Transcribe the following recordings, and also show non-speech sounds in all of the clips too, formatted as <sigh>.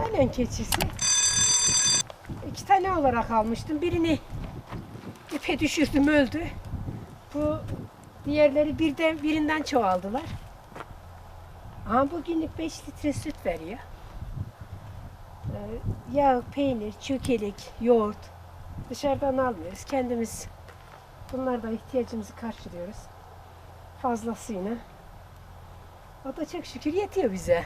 İtalyan keçisi. İki tane olarak almıştım. Birini ipe düşürdüm öldü. Bu diğerleri birden birinden çoğaldılar. Ama bugünlük 5 litre süt veriyor. Ee, yağ, peynir, çökelik, yoğurt dışarıdan almıyoruz. Kendimiz bunlardan ihtiyacımızı karşılıyoruz. Fazlasıyla. O da çok şükür yetiyor bize.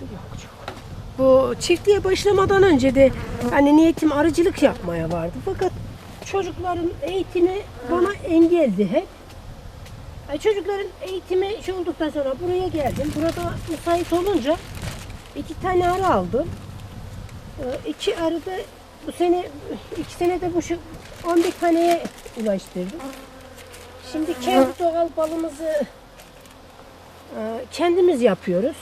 Yok çok. Bu çiftliğe başlamadan önce de hani niyetim arıcılık yapmaya vardı. Fakat çocukların eğitimi bana engeldi hep. Ay, Çocukların eğitimi şey olduktan sonra buraya geldim. Burada müsait olunca iki tane arı aldım. Ee, İki arı da bu sene iki senede bu şu 11 taneye ulaştırdım. Şimdi kendi doğal balımızı e, kendimiz yapıyoruz.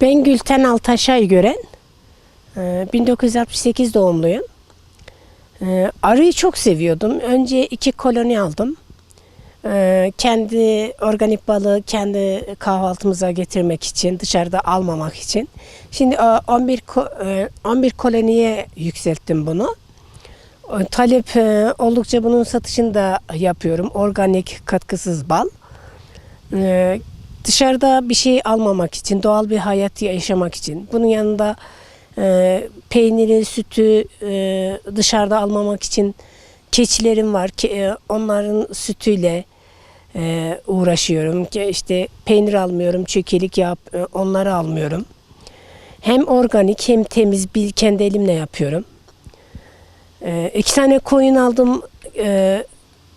Ben Gülten Altaşay gören. Ee, 1968 doğumluyum. Ee, Arıyı çok seviyordum. Önce iki koloni aldım. Ee, Kendi organik balığı kendi kahvaltımıza getirmek için, dışarıda almamak için. Şimdi e, 11 ko- e, 11 koloniye yükselttim bunu. E, Talep e, oldukça bunun satışını da yapıyorum. Organik, katkısız bal. Dışarıda bir şey almamak için, doğal bir hayat yaşamak için. Bunun yanında e, peyniri, sütü e, dışarıda almamak için keçilerim var. Ke, e, onların sütüyle e, uğraşıyorum. Ki işte peynir almıyorum, çökelik yap, e, onları almıyorum. Hem organik hem temiz bir kendi elimle yapıyorum. E, iki tane koyun aldım. E,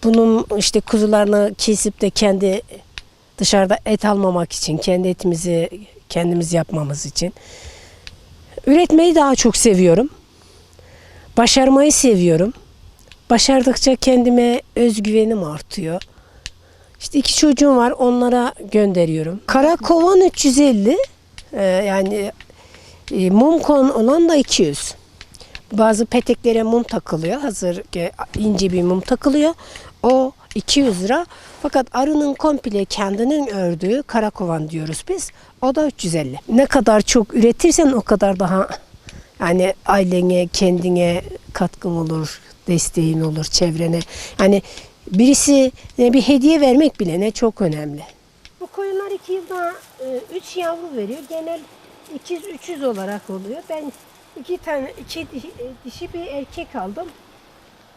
bunun işte kuzularını kesip de kendi dışarıda et almamak için, kendi etimizi kendimiz yapmamız için. Üretmeyi daha çok seviyorum. Başarmayı seviyorum. Başardıkça kendime özgüvenim artıyor. İşte iki çocuğum var onlara gönderiyorum. Karakovan 350 e, yani e, mum kon olan da 200. Bazı peteklere mum takılıyor. Hazır ince bir mum takılıyor. O 200 lira. Fakat arının komple kendinin ördüğü karakovan diyoruz biz. O da 350. Ne kadar çok üretirsen o kadar daha yani ailene, kendine katkın olur, desteğin olur, çevrene. Yani birisi bir hediye vermek bile ne çok önemli. Bu koyunlar iki yılda e, üç yavru veriyor. Genel 200-300 olarak oluyor. Ben iki tane, iki e, dişi bir erkek aldım.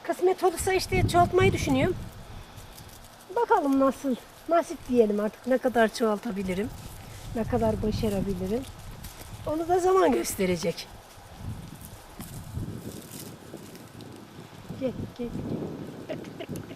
Kısmet olursa işte çoğaltmayı düşünüyorum. Bakalım nasıl, nasip diyelim artık ne kadar çoğaltabilirim, ne kadar başarabilirim. Onu da zaman gösterecek. Gel, gel. <laughs>